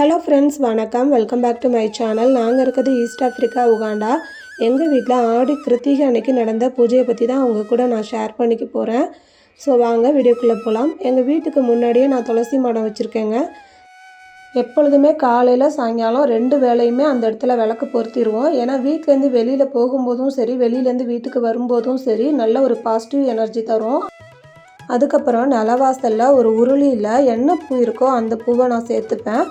Hello friends வணக்கம். Welcome back to my channel நாங்கள் இருக்கிறது ஈஸ்ட் ஆஃப்ரிக்கா உகாண்டா எங்கள் வீட்டில் ஆடி கிருத்திகை அன்னைக்கு நடந்த பூஜையை பற்றி தான் அவங்க கூட நான் ஷேர் பண்ணிக்க போகிறேன் ஸோ வாங்க வீடியோக்குள்ளே போகலாம் எங்கள் வீட்டுக்கு முன்னாடியே நான் துளசி மடம் வச்சுருக்கேங்க. எப்பொழுதுமே காலையில் சாயங்காலம் ரெண்டு வேளையுமே அந்த இடத்துல விளக்கு பொருத்திடுவோம். ஏன்னா வீட்டிலேருந்து வெளியில் போகும்போதும் சரி வெளியிலேருந்து வீட்டுக்கு வரும்போதும் சரி நல்ல ஒரு பாசிட்டிவ் எனர்ஜி தரும். அதுக்கப்புறம் நிலவாசலில் ஒரு உருளியில் என்ன பூ இருக்கோ அந்த பூவை நான் சேர்த்துப்பேன்.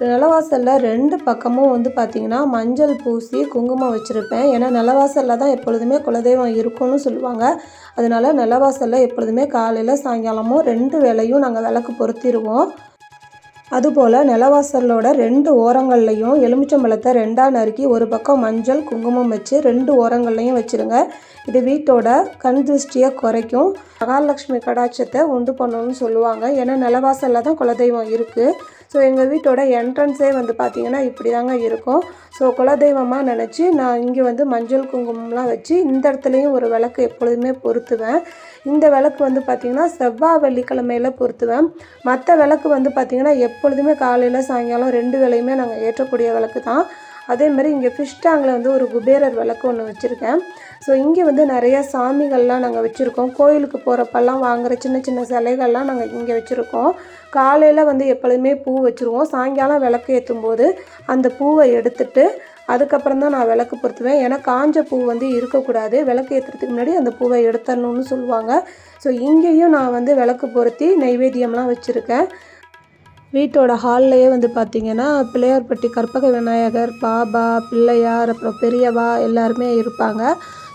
நிலவாசலில் ரெண்டு பக்கமும் வந்து பார்த்திங்கன்னா மஞ்சள் பூசி குங்குமம் வச்சுருப்பேன். ஏன்னா நிலவாசலில் தான் எப்பொழுதுமே குலதெய்வம் இருக்கும்னு சொல்லுவாங்க. அதனால நிலவாசலில் எப்பொழுதுமே காலையில் சாயங்காலமும் ரெண்டு வேளையும் நாங்கள் விளக்கு பொருத்திடுவோம் அதுபோல் நிலவாசலோட ரெண்டு ஓரங்கள்லையும் எலுமிச்சம்பழத்தை ரெண்டாக நறுக்கி ஒரு பக்கம் மஞ்சள் குங்குமம் வச்சு ரெண்டு ஓரங்கள்லையும் வச்சுருங்க. இது வீட்டோட கண் திருஷ்டியை குறைக்கும். மகாலட்சுமி கடாட்சத்தை உண்டு பண்ணணும்னு சொல்லுவாங்க. ஏன்னா நிலவாசலில் தான் குலதெய்வம் இருக்குது ஸோ எங்கள் வீட்டோட என்ட்ரன்ஸே வந்து பார்த்திங்கன்னா இப்படி தாங்க இருக்கும். ஸோ குலதெய்வமாக நினச்சி நான் இங்கே வந்து மஞ்சள் குங்குமம்லாம் வச்சு இந்த இடத்துலையும் ஒரு விளக்கு எப்பொழுதுமே பொருத்துவேன். இந்த விளக்கு வந்து பார்த்திங்கன்னா செவ்வாய் வெள்ளிக்கிழமையில் பொருத்துவேன் மற்ற விளக்கு வந்து பார்த்திங்கன்னா எப்பொழுதுமே காலையில் சாயங்காலம் ரெண்டு வேலையுமே நாங்கள் ஏற்றக்கூடிய விளக்கு தான். அதே மாதிரி இங்கே ஃபிஷ் டேங்கில் வந்து ஒரு குபேரர் விளக்கு ஒன்று வச்சுருக்கேன். ஸோ இங்கே வந்து நிறையா சாமிகள்லாம் நாங்கள் வச்சுருக்கோம். கோயிலுக்கு போகிறப்பெல்லாம் வாங்குகிற சின்ன சின்ன சிலைகள்லாம் நாங்கள் இங்கே வச்சுருக்கோம். காலையில் வந்து எப்பொழுதுமே பூ வச்சுருவோம். சாயங்காலம் விளக்கு ஏற்றும் போது அந்த பூவை எடுத்துட்டு அதுக்கப்புறம் தான் நான் விளக்கு பொருத்துவேன். ஏன்னா காஞ்ச பூ வந்து இருக்கக்கூடாது. விளக்கு ஏற்றுறதுக்கு முன்னாடி அந்த பூவை எடுத்துடணும்னு சொல்லுவாங்க. ஸோ இங்கேயும் நான் வந்து விளக்கு பொருத்தி நைவேத்தியம்லாம் வச்சுருக்கேன். வீட்டோட ஹால்லையே வந்து பார்த்திங்கன்னா பிள்ளையார்பட்டி கற்பக விநாயகர் பாபா பிள்ளையார் அப்புறம் பெரியவா எல்லாருமே இருப்பாங்க.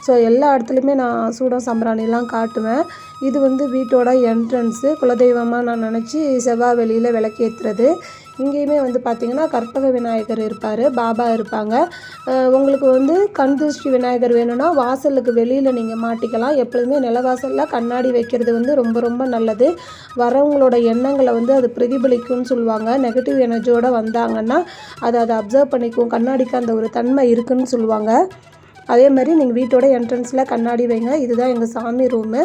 ஸோ எல்லா இடத்துலையுமே நான் சூடம் சம்பராணிலாம் காட்டுவேன். இது வந்து வீட்டோட என்ட்ரன்ஸு குலதெய்வமாக நான் நினச்சி செவ்வாய் வெளியில் விளக்கேற்றுறது இங்கேயுமே வந்து பார்த்திங்கன்னா கற்பக விநாயகர் இருப்பார் பாபா இருப்பாங்க. உங்களுக்கு வந்து கண் திருஷ்டி விநாயகர் வேணும்னா வாசலுக்கு வெளியில் நீங்கள் மாட்டிக்கலாம். எப்பொழுதுமே நிலவாசலில் கண்ணாடி வைக்கிறது வந்து ரொம்ப ரொம்ப நல்லது. வரவங்களோட எண்ணங்களை வந்து அது பிரதிபலிக்கும்னு சொல்லுவாங்க. நெகட்டிவ் எனர்ஜியோடு வந்தாங்கன்னா அதை அதை அப்சர்வ் பண்ணிக்கும் கண்ணாடிக்கு அந்த ஒரு தன்மை இருக்குதுன்னு சொல்லுவாங்க. அதே மாதிரி நீங்கள் வீட்டோட என்ட்ரன்ஸில் கண்ணாடி வைங்க. இதுதான் எங்கள் சாமி ரூமு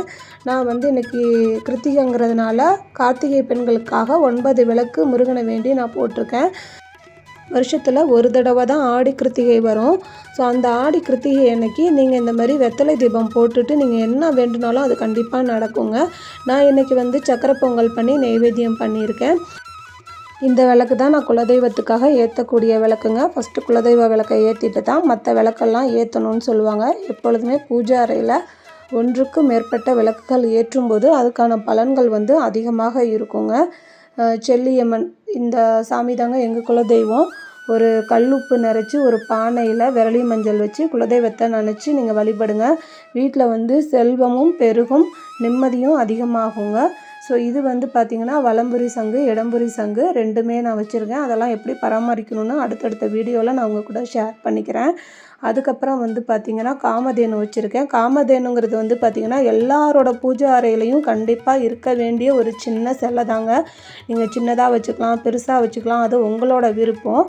நான் வந்து இன்றைக்கி கிருத்திகைங்கிறதுனால கார்த்திகை பெண்களுக்காக ஒன்பது விளக்கு முருகனை வேண்டி நான் போட்டிருக்கேன். வருஷத்தில் ஒரு தடவை தான் ஆடி கிருத்திகை வரும். ஸோ அந்த ஆடி கிருத்திகை அன்னைக்கு நீங்கள் இந்த மாதிரி வெத்தலை தீபம் போட்டுட்டு நீங்கள் என்ன வேண்டுனாலும் அது கண்டிப்பாக நடக்குங்க. நான் இன்றைக்கி வந்து சக்கரை பொங்கல் பண்ணி நெய்வேத்தியம் பண்ணியிருக்கேன். இந்த விளக்கு தான் நான் குலதெய்வத்துக்காக ஏற்றக்கூடிய விளக்குங்க. ஃபஸ்ட்டு குலதெய்வ விளக்கை ஏற்றிட்டு தான் மற்ற விளக்கெல்லாம் ஏற்றணும்னு சொல்லுவாங்க. எப்பொழுதுமே பூஜை அறையில் ஒன்றுக்கு மேற்பட்ட விளக்குகள் ஏற்றும்போது அதுக்கான பலன்கள் வந்து அதிகமாக இருக்குங்க. செல்லியம்மன் இந்த சாமி தாங்க எங்கள் குலதெய்வம். ஒரு கல்லுப்பு நிறச்சி ஒரு பானையில் விரலி மஞ்சள் வச்சு குலதெய்வத்தை நினச்சி நீங்கள் வழிபடுங்க. வீட்டில் வந்து செல்வமும் பெருகும் நிம்மதியும் அதிகமாகுங்க. ஸோ இது வந்து பார்த்திங்கன்னா வலம்புரி சங்கு இடம்புரி சங்கு ரெண்டுமே நான் வச்சுருக்கேன். அதெல்லாம் எப்படி பராமரிக்கணும்னு அடுத்தடுத்த வீடியோவில் நான் உங்கள் கூட ஷேர் பண்ணிக்கிறேன். அதுக்கப்புறம் வந்து பார்த்திங்கன்னா காமதேனு வச்சுருக்கேன். காமதேனுங்கிறது வந்து பார்த்திங்கன்னா எல்லாரோட பூஜை அறையிலையும் கண்டிப்பாக இருக்க வேண்டிய ஒரு சின்ன செல்லை தாங்க. நீங்கள் சின்னதாக வச்சுக்கலாம் பெருசாக வச்சுக்கலாம் அது உங்களோட விருப்பம்.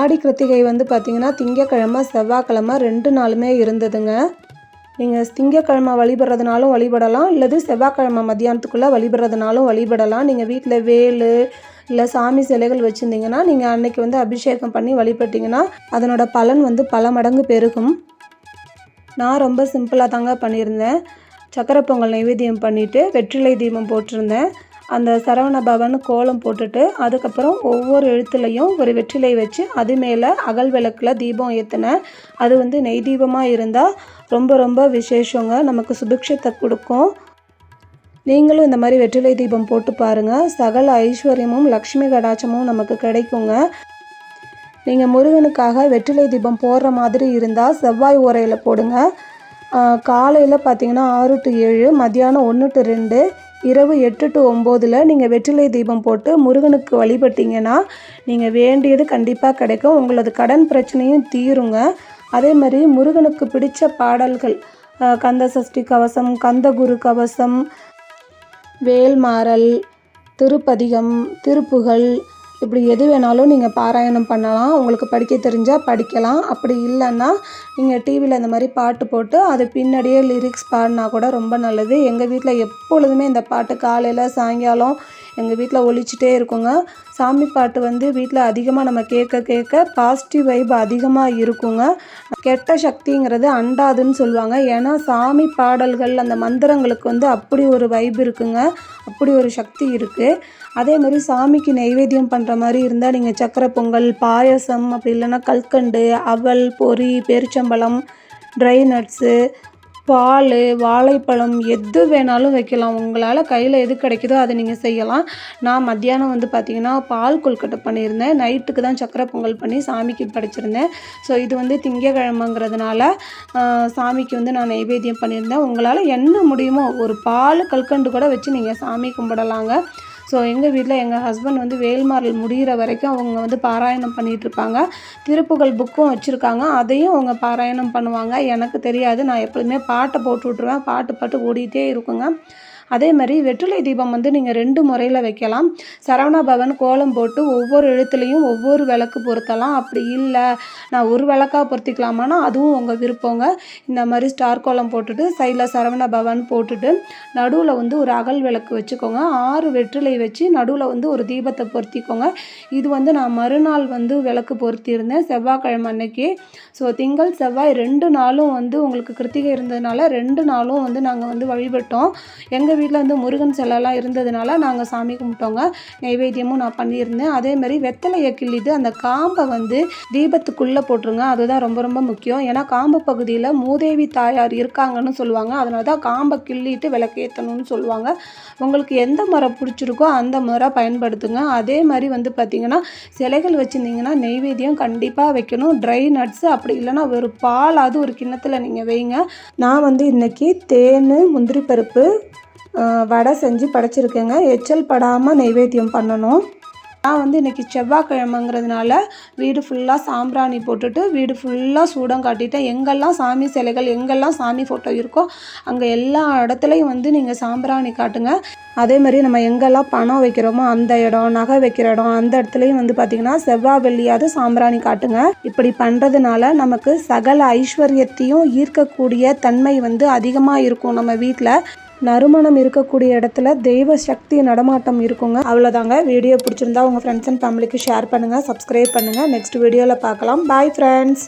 ஆடி கிருத்திகை வந்து பார்த்திங்கன்னா திங்கக்கிழமை செவ்வாய்க்கிழமை ரெண்டு நாளுமே இருந்ததுங்க. நீங்கள் திங்கக்கிழமை வழிபடுறதுனாலும் வழிபடலாம் இல்லது செவ்வாய்க்கிழமை மத்தியானத்துக்குள்ளே வழிபடுறதுனாலும் வழிபடலாம். நீங்கள் வீட்டில் வேல் இல்லை சாமி சிலைகள் வச்சுருந்தீங்கன்னா நீங்கள் அன்னைக்கு வந்து அபிஷேகம் பண்ணி வழிபட்டிங்கன்னா அதனோட பலன் வந்து பல மடங்கு பெருகும். நான் ரொம்ப சிம்பிளாக தாங்க பண்ணியிருந்தேன். சக்கரை பொங்கல் நைவேத்தியம் பண்ணிவிட்டு வெற்றிலை தீபம் போட்டிருந்தேன். அந்த சரவண பவன் கோலம் போட்டுட்டு அதுக்கப்புறம் ஒவ்வொரு எழுத்துலையும் ஒரு வெற்றிலை வச்சு அது மேலே அகல் விளக்கில் தீபம் ஏற்றினேன் அது வந்து நெய் தீபமாக இருந்தால் ரொம்ப ரொம்ப விசேஷங்க. நமக்கு சுபிக்ஷத்தை கொடுக்கும். நீங்களும் இந்த மாதிரி வெற்றிலை தீபம் போட்டு பாருங்கள் சகல ஐஸ்வர்யமும் லக்ஷ்மி கடாச்சமும் நமக்கு கிடைக்குங்க. நீங்கள் முருகனுக்காக வெற்றிலை தீபம் போடுற மாதிரி இருந்தால் செவ்வாய் உரையில் போடுங்க. காலையில் பார்த்தீங்கன்னா ஆறு டு ஏழு மத்தியானம் ஒன்று டு ரெண்டு இரவு எட்டு டு ஒம்போதில் நீங்கள் வெற்றிலை தீபம் போட்டு முருகனுக்கு வழிபட்டிங்கன்னா நீங்கள் வேண்டியது கண்டிப்பாக கிடைக்கும். உங்களது கடன் பிரச்சனையும் தீருங்க. அதே மாதிரி முருகனுக்கு பிடித்த பாடல்கள் கந்த சஷ்டி கவசம் கந்தகுரு கவசம் வேல்மாறல் திருப்பதிகம் திருப்புகழ் இப்படி எது வேணாலும் நீங்கள் பாராயணம் பண்ணலாம். உங்களுக்கு படிக்க தெரிஞ்சால் படிக்கலாம். அப்படி இல்லைன்னா நீங்கள் டிவியில் இந்த மாதிரி பாட்டு போட்டு அது பின்னாடியே லிரிக்ஸ் பாடினா கூட ரொம்ப நல்லது. எங்கள் வீட்டில் எப்பொழுதுமே இந்த பாட்டு காலையில் சாயங்காலம் எங்கள் வீட்டில் ஒழிச்சிட்டே இருக்குங்க. சாமி பாட்டு வந்து வீட்டில் அதிகமாக நம்ம கேட்க கேட்க பாசிட்டிவ் வைப் அதிகமாக இருக்குங்க. கெட்ட சக்திங்கிறது அண்டாதுன்னு சொல்லுவாங்க. ஏன்னா சாமி பாடல்கள் அந்த மந்திரங்களுக்கு வந்து அப்படி ஒரு வைப் இருக்குங்க. அப்படி ஒரு சக்தி இருக்குது அதே மாதிரி சாமிக்கு நைவேத்தியம் பண்ணுற மாதிரி இருந்தால் நீங்கள் சக்கரை பொங்கல் பாயசம் அப்படி இல்லைன்னா கல்கண்டு அவல் பொரி பேரிச்சம்பழம் ட்ரை நட்ஸு பால் வாழைப்பழம் எது வேணாலும் வைக்கலாம். உங்களால் கையில் எது கிடைக்குதோ அதை நீங்கள் செய்யலாம். நான் மத்தியானம் வந்து பார்த்திங்கன்னா பால் கொல்கட்டை பண்ணியிருந்தேன். நைட்டுக்கு தான் சக்கரை பொங்கல் பண்ணி சாமிக்கு படைச்சிருந்தேன். ஸோ இது வந்து திங்கக்கிழமைங்கிறதுனால சாமிக்கு வந்து நான் நைவேத்தியம் பண்ணியிருந்தேன். உங்களால் என்ன முடியுமோ ஒரு பால் கல்கண்டு கூட வச்சு நீங்கள் சாமி கும்பிடலாங்க. ஸோ எங்கள் வீட்டில் எங்கள் ஹஸ்பண்ட் வந்து வேல்மாரல் முடிகிற வரைக்கும் அவங்க வந்து பாராயணம் பண்ணிகிட்ருப்பாங்க திருப்புகழ் புக்கும் வச்சுருக்காங்க. அதையும் அவங்க பாராயணம் பண்ணுவாங்க. எனக்கு தெரியாது. நான் எப்போதுமே பாட்டை போட்டு விட்ருவேன் பாட்டு பாட்டு ஓடிட்டே இருக்குங்க. அதே மாதிரி வெற்றிலை தீபம் வந்து நீங்கள் ரெண்டு முறையில் வைக்கலாம். சரவணா பவன் கோலம் போட்டு ஒவ்வொரு எழுத்துலேயும் ஒவ்வொரு விளக்கு பொருத்தலாம். அப்படி இல்லை நான் ஒரு விளக்கா பொருத்திக்கலாமான்னா அதுவும் உங்கள் விருப்பங்க. இந்த மாதிரி ஸ்டார் கோலம் போட்டுட்டு சைடில் சரவண பவன் போட்டுட்டு நடுவில் வந்து ஒரு அகல் விளக்கு வச்சுக்கோங்க. ஆறு வெற்றிலை வச்சு நடுவில் வந்து ஒரு தீபத்தை பொருத்திக்கோங்க. இது வந்து நான் மறுநாள் வந்து விளக்கு பொருத்தியிருந்தேன் செவ்வாய்க்கிழமை அன்னைக்கு. ஸோ திங்கள் செவ்வாய் ரெண்டு நாளும் வந்து உங்களுக்கு கிருத்திகை இருந்ததுனால ரெண்டு நாளும் வந்து நாங்கள் வந்து வழிபட்டோம். எங்கள் வீட்டில் வந்து முருகன் சிலைலாம் இருந்ததுனால நாங்கள் சாமி கும்பிட்டோங்க. நைவேத்தியமும் நான் பண்ணியிருந்தேன். அதே மாதிரி வெத்தலையை கிள்ளிட்டு அந்த காம்பை வந்து தீபத்துக்குள்ளே போட்டுருங்க. அதுதான் ரொம்ப ரொம்ப முக்கியம். ஏன்னா காம்பு பகுதியில் மூதேவி தாயார் இருக்காங்கன்னு சொல்லுவாங்க. அதனால தான் காம்பை கிள்ளிட்டு விளக்கேற்றணும்னு சொல்லுவாங்க. உங்களுக்கு எந்த மரம் பிடிச்சிருக்கோ அந்த மரம் பயன்படுத்துங்க. அதே மாதிரி வந்து பார்த்திங்கன்னா சிலைகள் வச்சுருந்தீங்கன்னா நெய்வேத்தியம் கண்டிப்பாக வைக்கணும். ட்ரை நட்ஸு அப்படி இல்லைன்னா ஒரு பாலாவது ஒரு கிண்ணத்தில் நீங்கள் வைங்க. நான் வந்து இன்றைக்கி தேன் முந்திரி பருப்பு வடை செஞ்சு படைச்சிருக்கேங்க. எச்சல் படாமல் நைவேத்தியம் பண்ணணும். நான் வந்து இன்றைக்கி செவ்வாய்க்கிழமைங்கிறதுனால வீடு ஃபுல்லாக சாம்பிராணி போட்டுட்டு வீடு ஃபுல்லாக சூடம் காட்டிட்டேன் எங்கெல்லாம் சாமி சிலைகள் எங்கெல்லாம் சாமி ஃபோட்டோ இருக்கோ அங்கே எல்லா இடத்துலையும் வந்து நீங்கள் சாம்பிராணி காட்டுங்க. அதே மாதிரி நம்ம எங்கெல்லாம் பணம் வைக்கிறோமோ அந்த இடம் நகை வைக்கிற இடம் அந்த இடத்துலையும் வந்து பார்த்திங்கன்னா செவ்வாய் வெள்ளியாவது சாம்பிராணி காட்டுங்க. இப்படி பண்ணுறதுனால நமக்கு சகல ஐஸ்வர்யத்தையும் ஈர்க்கக்கூடிய தன்மை வந்து அதிகமாக இருக்கும் நம்ம வீட்டில் நறுமணம் இருக்கக்கூடிய இடத்துல தெய்வ சக்தி நடமாட்டம் இருக்குங்க. அவ்வளோதாங்க வீடியோ பிடிச்சிருந்தா உங்கள் ஃப்ரெண்ட்ஸ் அண்ட் ஃபேமிலிக்கு ஷேர் பண்ணுங்கள் சப்ஸ்கிரைப் பண்ணுங்கள் நெக்ஸ்ட் வீடியோவில் பார்க்கலாம். Bye friends